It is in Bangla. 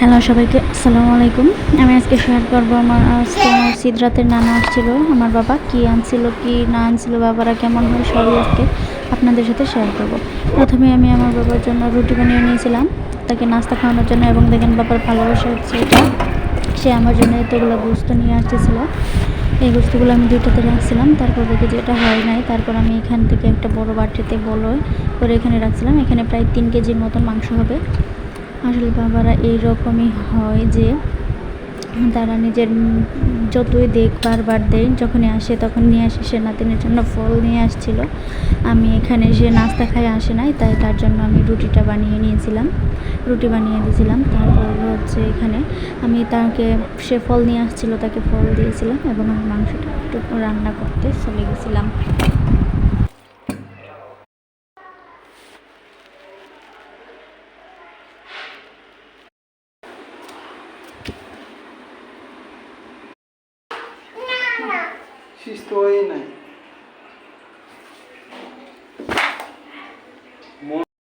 হ্যালো সবাইকে, আসসালামু আলাইকুম। আমি আজকে শেয়ার করব আমার আজকে আমার সিদ্রাতের নানা আসছিল, আমার বাবা কি আনছিল, কি না আনছিল, বাবারা কেমন হয় সবই আজকে আপনাদের সাথে শেয়ার করব। প্রথমে আমি আমার বাবার জন্য রুটি বানিয়ে নিয়েছিলাম, তাকে নাস্তা খাওয়ানোর জন্য এবং দেখেন বাবার ভালোবাসা হচ্ছে সে আমার জন্য এতগুলো গোস্ত নিয়ে আসতেছিল। এই গোস্তগুলো আমি দুইটাতে রাখছিলাম, তারপর দেখি যে এটা হয় নাই, তারপর আমি এখান থেকে একটা বড় বাটিতে বলো করে এখানে রাখছিলাম। এখানে প্রায় তিন কেজির মতন মাংস হবে। আসলে বাবারা এইরকমই হয় যে তারা নিজের যতই দেখ বারবার দেয়, যখনই আসে তখন নিয়ে আসে। সে নাতিনের জন্য ফল নিয়ে আসছিল। আমি এখানে সে নাস্তা খায় আসে নাই, তাই তার জন্য আমি রুটিটা বানিয়ে নিয়েছিলাম, রুটি বানিয়ে দিয়েছিলাম। তারপর হচ্ছে এখানে আমি তাকে, সে ফল নিয়ে আসছিল, তাকে ফল দিয়েছিলাম এবং আমি মাংসটা একটু রান্না করতে চলে গেছিলাম। সুস্থ হয়ে নাই